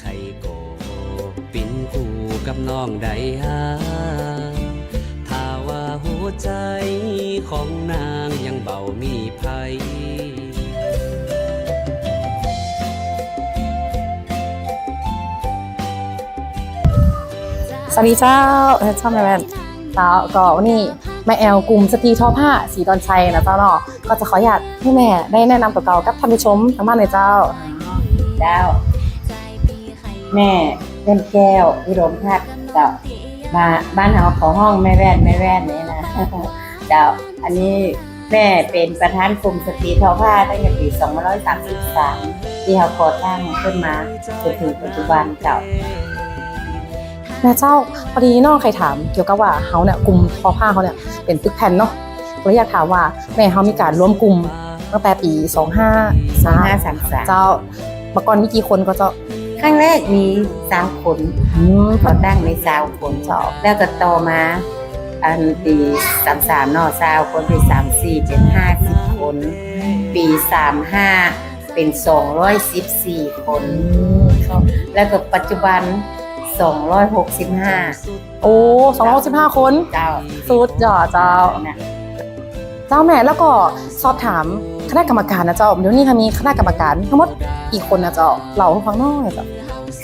ไข่โกปินคู่กับน้องใดหาถ้าว่าหัวใจของนางยังเบามีภัยสวัสดีเจ้าเออชอบแม่แม่เจ้าก็วันนี้แม่แอลกลุ่มสตรีทอผ้าสีดอนชัยนะเจ้าเนาะก็จะขออนุญาตให้แม่ได้แนะนำตัวเก่ากับท่านผู้ชมทางบ้านเลยเจ้าเจ้า แม่เล่นแก้ววิรมพัฒน์เจ้ามาบ้านเฮาขอห้องแม่แว่นแม่แว่นนี่นะเจ้าอันนี้แม่เป็นประธานกลุ่มสตรีทอผ้าตั้งแต่ปี2533 ที่เฮาก่อตั้งขึ้นมาจนถึงปัจจุบันเจ้าแม่เจ้าพอดีน้องใครถามเกี่ยวกับว่าเฮาเนี่ยกลุ่มทอผ้าเขาเนี่ยเป็นตึกแผ่นเนาะก็เลยอยากถามว่าแม่เฮามีการรวมกลุ่มตั้งแต่ปี25 2533เจ้าเมื่อก่อนมีกี่คนก็เจ้า ครั้งแรกมีสามคนอืมก่อตั้งในสาวคนเจ้าแล้วก็ต่อมาอันปี33เนาะสาวคนปี34เป็น50คน ปี35เป็น214คน แล้วก็ปัจจุบัน265โอ้215คนเจ้าสุดยอดเจ้านะเจ้าแม่แล้วก็สอบถาม คณะกรรมการนะเจ้าเดี๋ยวนี้ค่ะมีคณะกรรมการทั้งหมดกี่คนนะเจ้าเราให้ฟังหน้อยเจ้า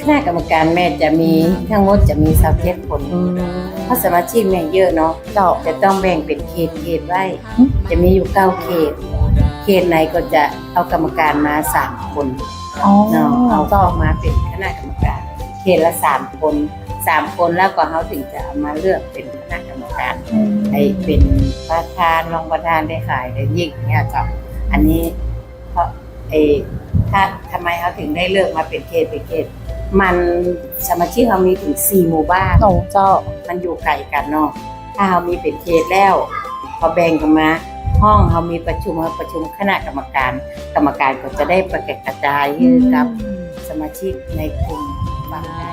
คณะกรรมการแม่จะมีทั้งหมดจะมี27คนอืมเพราะสมาชิกแม่เยอะเนาะเจ้าจะต้องแบ่งเป็นเขตเขตไว้อืมจะมีอยู่เก้าเขต เขตไหนก็จะเอากรรมการมาสามคนอ๋อเนาะเอาเข้ามาเป็นคณะกรรมการ เขตละสามคนสามคนแล้วก็เขาถึงจะเอามาเลือกเป็นคณะกรรมการไอ้เป็นประธานรองประธานได้ขายได้ยิ่งเนี่ยจ้ะ อันนี้เพราะไอ้ถ้าทำไมเขาถึงได้เลือกมาเป็นเขตเป็นเขตมันสมาชิกเขามีถึงสี่หมู่บ้านโอ้เจ้ามันอยู่ไกลกันเนาะถ้าเรามีเป็นเขตแล้ว พอแบ่งกันมาห้องเรามีประชุมเราประชุมคณะกรรมการ กรรมการก็จะได้ประกาศกระจายให้กับสมาชิกในกลุ่มฟังได้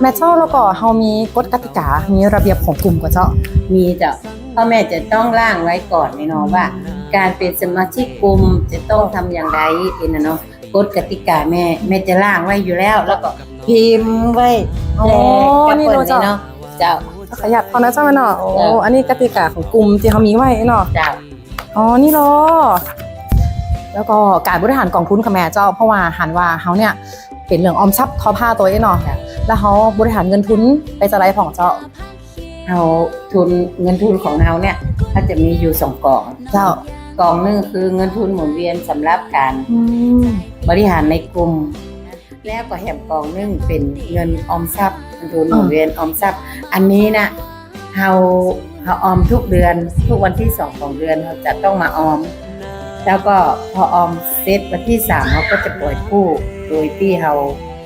แม่เจ้าแล้วก็เฮามีกฎกติกามีระเบียบของกลุ่มก็เจ้ามีจะพ่อแม่จะต้องร่างไว้ก่อนแน่นอนว่า การเป็นสมาชิกกลุ่มจะต้องทำอย่างไรเองนะเนาะกฎกติกาแม่แม่จะร่างไว้อยู่แล้ว แล้วก็พิมพ์ไว้อ๋อแจกกับนี่คนเราจะ เนาะเจ้า ขยับพอนะเจ้าแม่เนาะโอ้เจ้าอันนี้กติกาของกลุ่มที่เฮามีไว้เนาะ เจ้า อ๋อ นี่เหรอ แล้วก็การบริหารกองทุนค่ะแม่เจ้า เพราะว่าหันว่าเฮาเนี่ยเป็นเรื่องออมทรัพย์ทอผ้าตัวเองเนาะ ครับ แล้วเฮาบริหารเงินทุนไปจะไรของเจ้า เอาทุนเงินทุนของเราเนี่ย ถ้าจะมีอยู่สองกองเจ้า กองหนึ่งคือเงินทุนหมุนเวียนสำหรับการอืมบริหารในกลุ่ม แล้วก็แถมกองหนึ่งเป็นเงินออมทรัพย์เงินทุนหมุนเวียนออมทรัพย์ อันนี้นะเราเราออมทุกเดือนทุกวันที่สองของเดือนเราจะต้องมาออม แล้วก็พอออมเสร็จวันที่สามเราก็จะปล่อยกู้โดยที่เรา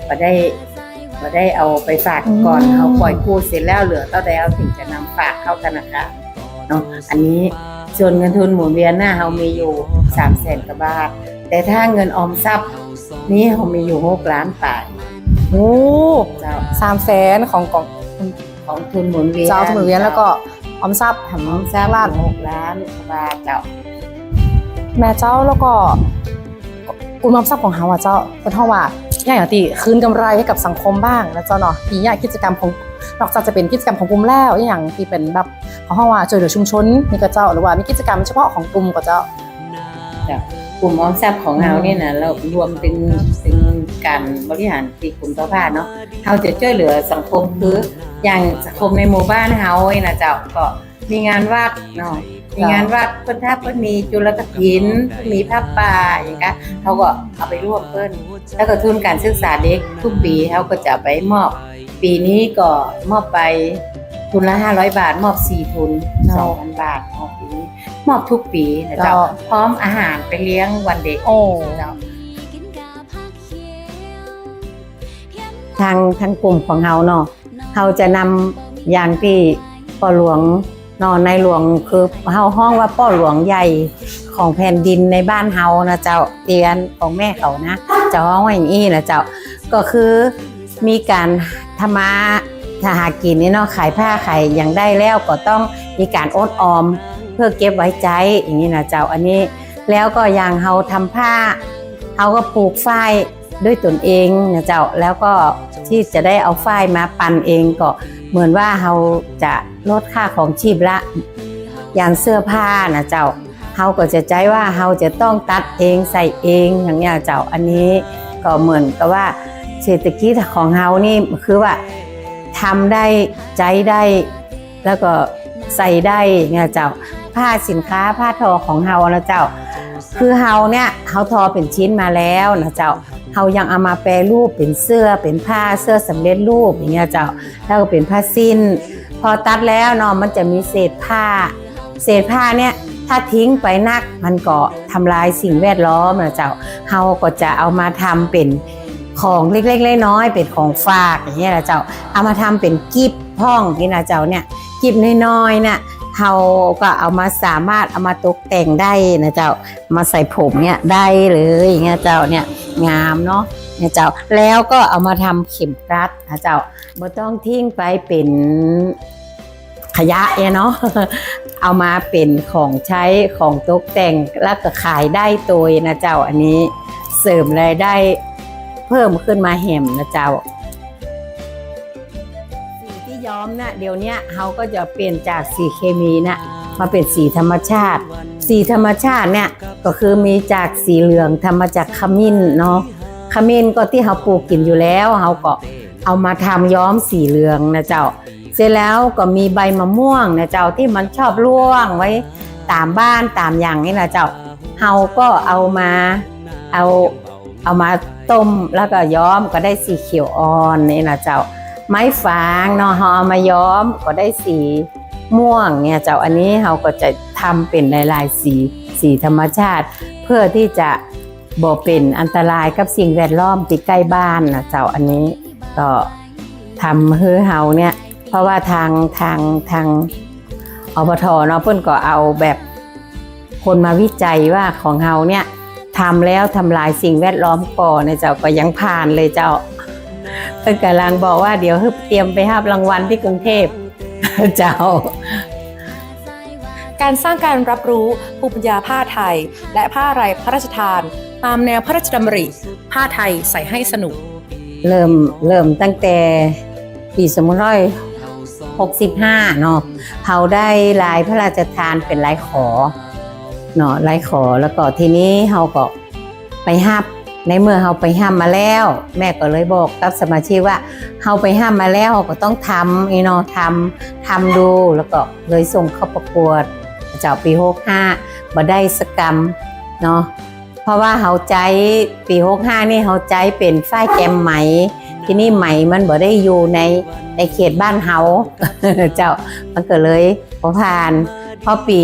ไม่ได้ไม่ได้เอาไปฝากก่อนเราปล่อยกู้เสร็จแล้วเหลือเท่าใดเราถึงจะนำฝากเข้าธนาคารเนาะอันนี้ ส่วนเงินทุนหมุนเวียนหน้าเรามีอยู่สามแสนกว่าบาท แต่ถ้าเงินออมทรัพย์นี้เรามีอยู่หกล้านบาทโอ้เจ้าสามแสนของกองของทุนหมุนเวียนเจ้าทุนหมุนเวียนแล้วก็ออมทรัพย์แถมออมทรัพย์ล้านหกล้านบาทเจ้าแม่เจ้าแล้วก็กลุ่มออมทรัพย์ของเฮาอะเจ้าเป็นห้องว่าอย่างอย่างตีคืนกำไรให้กับสังคมบ้างนะเจ้าเนาะปีนี้กิจกรรมของนอกจากจะเป็นกิจกรรมของกลุ่มแล้วอย่างที่เป็นแบบ ของห้องว่าช่วยเหลือชุมชนนี่ก็เจ้าหรือว่ามีกิจกรรมเฉพาะของกลุ่มก็เจ้ากลุ่มออมทรัพย์ของเราเนี่ยนะเรารวมถึงถึงการบริหารตีกลุ่มต่อผ้าเนาะเราจะช่วยเหลือสังคมคืออย่างสังคมในหมู่บ้านเฮาเนี่ยนะเจ้าก็มีงานวัดเนาะมีงานวัดเพิ่นถ้าเพิ่นมีจุลกถินเพิ่นมีผ้าป่าอย่างเงี้ยเขาก็เอาไปร่วมเพิ่นแล้วก็ทุนการศึกษาเด็กทุกปีเขาก็จะไปมอบ ปีนี้ก็มอบไป ทุนละ500บาท มอบ4ทุน2,000บาทมอบปีนี้มอบทุกปีนะเจ้าเจ้า พร้อมอาหารไปเลี้ยงวันเด็กโอ้เจ้าทางทางกลุ่มของเฮาเนาะเฮาจะนำอย่างที่พ่อหลวงเนอนในหลวงคือเฮาห้องว่าพ่อหลวงใหญ่ของแผ่นดินในบ้านเฮานะเจ้าเตียนของแม่เขานะเจ้าห้องว่าอย่างนี้นะเจ้าก็คือมีการทำมา ถ้าหากินนี่เนาะขายผ้าขายอย่างได้แล้วก็ต้องมีการอดออม เพื่อเก็บไว้ใจอย่างนี้นะเจ้าอันนี้แล้วก็อย่างเฮาทำผ้าเฮาก็ปลูกฝ้ายด้วยตนเองนะเจ้าแล้วก็ที่จะได้เอาฝ้ายมาปั่นเองก็เหมือนว่าเราจะลดค่าของชีพละ อย่างเสื้อผ้านะเจ้าเราก็จะใจว่าเราจะต้องตัดเองใส่เองอย่างเงี้ยเจ้าอันนี้ก็เหมือนกับว่าเศรษฐกิจของเรานี่คือว่า ทำได้ใจได้ แล้วก็ใส่ได้เนี่ยเจ้า ผ้าสินค้าผ้าทอของเรานะเจ้า คือเฮาเนี่ยเฮาทอเป็นชิ้นมาแล้วนะเจ้าเฮายังเอามาแปรรูปเป็นเสื้อเป็นผ้าเสื้อสำเร็จรูปอย่างเงี้ยเจ้าแล้วก็เป็นผ้าสิ้น พอตัดแล้วเนาะมันจะมีเศษผ้า เศษผ้าเนี่ยถ้าทิ้งไปนักมันก็ทำลายสิ่งแวดล้อมนะเจ้าเฮาก็จะเอามาทำเป็น ของเล็กๆน้อยๆเป็นของฝากอย่างเงี้ยนะเจ้าเอามาทำเป็นกิฟพ่องนี่นะเจ้าเนี่ยกิฟน้อยๆน่ะเฮาก็เอามาสามารถเอามาตกแต่งได้นะเจ้ามาใส่ผมเนี่ยได้เลยอย่างเงี้ยเจ้าเนี่ยงามเนาะเนี่ยเจ้าแล้วก็เอามาทำเข็มกลัดนะเจ้าไม่ต้องทิ้งไปเป็นขยะเนี่ยเนาะเอามาเป็นของใช้ของตกแต่งแล้วก็ขายได้ตัวนะเจ้าอันนี้เสริมรายได้ เพิ่มขึ้นมาแหมนะเจ้าสีที่ย้อมนะเดี๋ยวเนี้ยเขาก็จะเปลี่ยนจากสีเคมีนะมาเป็นสีธรรมชาติ สีธรรมชาติเนี่ยก็คือมีจากสีเหลืองทำมาจากขมิ้นเนาะขมิ้นก็ที่เขาปลูกกินอยู่แล้วเขาก็เอามาทำย้อมสีเหลืองนะเจ้า เสร็จแล้วก็มีใบมะม่วงนะเจ้าที่มันชอบร่วงไว้ตามบ้านตามอย่างนี่นะเจ้าเฮาก็เอามาเอาเอามา ต้มแล้วก็ย้อมก็ได้สีเขียวอ่อนนี่นะเจ้า ไม้ฝางเนาะเฮาเอมาย้อมก็ได้สีม่วงเนี่ยเจ้าอันนี้เราก็จะทำเป็นลายๆสีสีธรรมชาติ เพื่อที่จะบ่เป็นอันตรายกับสิ่งแวดล้อมที่ใกล้บ้านนะเจ้าอันนี้ก็ทำเฮือเฮาเนี่ย เพราะว่าทางทางทางอบทเนาะเพิ่อนก็เอาแบบคนมาวิจัยว่าของเฮาเนี่ย ทำแล้วทำลายสิ่งแวดล้อมก่อนเนี่ยเจ้าก็ยังผ่านเลยเจ้าเพิ่นกำลังบอกว่าเดี๋ยวฮึบเตรียมไปรับรางวัลที่กรุงเทพเจ้า การสร้างการรับรู้ภูมิปัญญาผ้าไทย และผ้าไรพระราชทาน ตามแนวพระราชดำริ ผ้าไทยใส่ให้สนุก เริ่มเริ่มตั้งแต่ปีสมุนร้อยหกสิบห้าเนาะเขาได้ลายพระราชทานเป็นลายขอ เนาะไลายขอแล้วก็ทีนี้เขาก็ไปห้ามในเมื่อเขาไปห้ามมาแล้ว แม่ก็เลยบอกกับสมาชิกว่าเขาไปห้ามมาแล้วเราก็ต้องทำอีนาะทำทำดูแล้วก็เลยส่งเข้าประกวดเจ้าปีหกห้ามาได้สกรรมเนาะเพราะว่าเขาใจปีหกห้านี่เขาใจเป็นฝ้ายแกมไหม ที่นี่ไหมมันบ่ได้อยู่ในในเขตบ้านเฮาเจ้ามันก็เลยพอผ่าน พอปี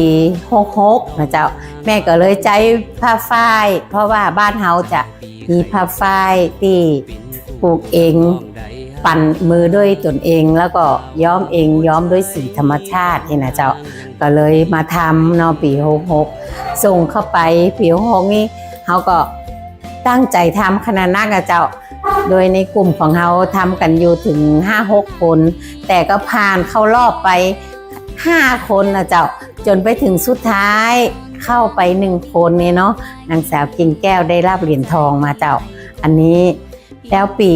หกหกนะเจ้า แม่ก็เลยใจผ้าฝ้าย เพราะว่าบ้านเฮาจะมีผ้าฝ้ายที่ปลูกเอง ปั่นมือด้วยตนเองแล้วก็ย้อมเองย้อมด้วยสีธรรมชาตินี่นะเจ้า ก็เลยมาทำนอปีหกหกส่งเข้าไปปีหกหกนี่เขาก็ตั้งใจทำขนาดนักอะเจ้าโดยในกลุ่มของเขาทำกันอยู่ถึง 5-6 คน แต่ก็ผ่านเข้ารอบไป 5คนนะเจ้าจนไปถึงสุดท้ายเข้าไปหนึ่งคนเนี่ยเนาะนางสาวกิ่งแก้วได้รับเหรียญทองมาเจ้า อันนี้แล้วปี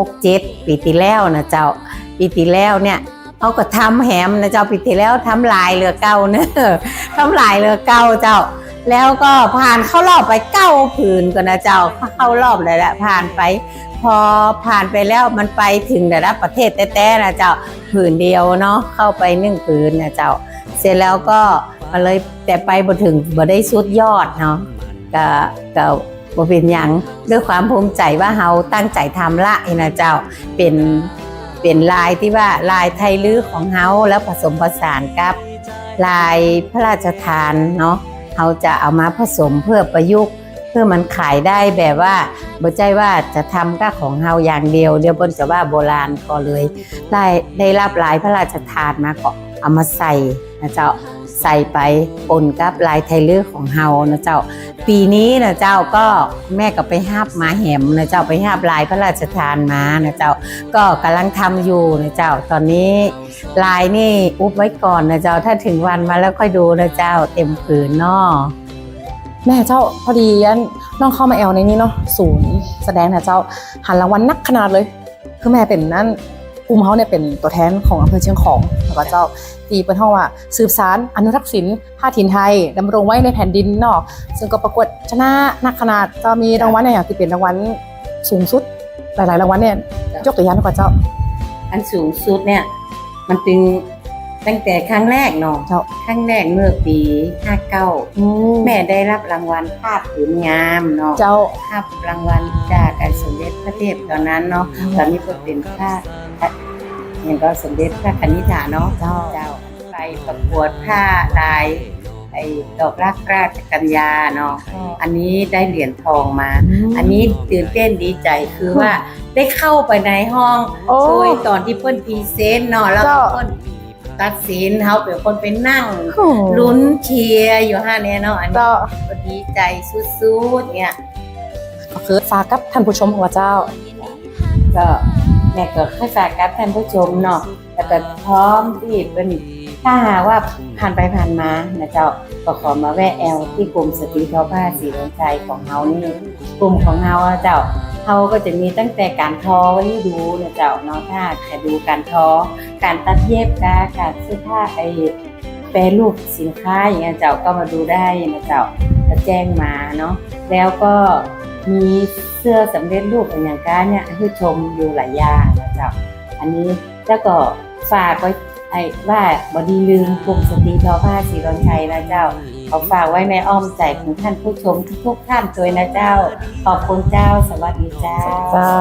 67ปีที่แล้วนะเจ้า ปีที่แล้วเนี่ยเขาก็ทำแหมนะเจ้าปีที่แล้วทำลายเรือเก่าเนอะทำลายเรือเก่าเจ้า แล้วก็ผ่านเข้ารอบไปเก้าผืนก็นะเจ้าเข้ารอบเลยแหละผ่านไป พอผ่านไปแล้วมันไปถึงระดับประเทศแต้ๆนะเจ้าผืนเดียวเนาะเข้าไปหนึ่งผืนนะเจ้า เสร็จแล้วก็มาเลยแต่ไปบ่ถึงบ่ได้สุดยอดเนาะก็ก็บ่เป็นหยังด้วยความภูมิใจว่าเฮาตั้งใจทำละนี่นะเจ้าเป็นเป็นลายที่ว่าลายไทยลื้อของเฮาแล้วผสมผสานกับลายพระราชทานเนาะเฮาจะเอามาผสมเพื่อประยุกต์ เพื่อมันขายได้แบบว่าบ่ใจว่าจะทำก็ของเฮาอย่างเดียว เดียวบนจะว่าโบราณก็เลย ได้ได้รับหลายพระราชทานมาก็เอามาใส่นะเจ้าใส่ไปปนกับลายไทเลือของเฮานะเจ้า ปีนี้นะเจ้าก็แม่ก็ไปห้าบมาแหมนะเจ้าไปห้าบลายพระราชทานมานะเจ้าก็กำลังทำอยู่นะเจ้าตอนนี้ลายนี่อุบไว้ก่อนนะเจ้าถ้าถึงวันมาแล้วค่อยดูนะเจ้าเต็มผืนเนาะ แม่เจ้าพอดีอันน้องเข้ามาแอลในนี้เนาะศูนย์แสดงนะเจ้าหันรางวัลนักขนาดเลยคือแม่เป็นนั่นกลุ่มเขาเนี่ยเป็นตัวแทนของอำเภอเชียงของแล้วก็เจ้าตีเป็นห้องว่าสืบสารอนุรักษ์ศิลป์ผ้าถิ่นไทยดำรงไว้ในแผ่นดินเนาะซึ่งก็ประกวดชนะนักขนาดจะมีรางวัลอย่างที่เป็นรางวัลสูงสุดหลายๆรางวัลเนี่ยยกตัวอย่างกว่าเจ้า อันสูงสุดเนี่ยมันเป็น ตั้งแต่ครั้งแรกเนาะเจ้า ครั้งแรกเมื่อปี59แม่ได้รับรางวัลภาพผืนงามเนาะเจ้า ภาพรางวัลจากการสมเด็จพระเทพตอนนั้นเนาะอืม ตอนนี้ก็เป็นพระเห็นก็สมเด็จพระคณิษฐาเนาะเจ้าเจ้าไปประกวดผ้าลายไอ้ดอกรักราชกัญญาเนาะอันนี้ได้เหรียญทองมาอันนี้ตื่นเต้นดีใจคือว่าได้เข้าไปในห้องโอ้โดยตอนที่เพิ่นพรีเซนต์เนาะแล้วเจ้า เพิ่น ตัดสินเฮาเป็นคนไปนั่งลุ้ลุ้นเชียร์อยู่ห้าเนี่ยเนาะอันนี้เจ้าก็ดีใจสุดๆเนี่ยก็คือฝากกับท่านผู้ชมของเจ้าก็แม่ก็ให้ฝากกับท่านผู้ชมเนาะแล้วก็พร้อมที่เป็น ถ้าหากว่าผ่านไปผ่านมานะเจ้าก็ขอมาแวะแอลที่กลุ่มสตรีทอผ้าสีเหลืองใจของเฮานี่กลุ่มของเฮาอะเจ้าเฮาก็จะมีตั้งแต่การทอไว้ให้ดูนะเจ้าเนาะถ้าจะดูการทอ การตัดเย็บกาการเสื้อผ้าไอแปรรูปสินค้าอย่างเงี้ยเจ้าก็มาดูได้นะเจ้าแจ้งมาเนาะแล้วก็มีเสื้อสำเร็จรูปอย่างกาเนี่ยให้ชมอยู่หลายอย่างนะเจ้าอันนี้แล้วก็ฝากไว้ ไอ้ว่าบอดีลืมกลุ่มสตรีทอผ้าสีรอนชัยนะเจ้าขอฝากไว้ในอ้อมใจของท่านผู้ชมทุกๆท่านด้วยนะเจ้า ขอบคุณเจ้า สวัสดีเจ้าเจ้า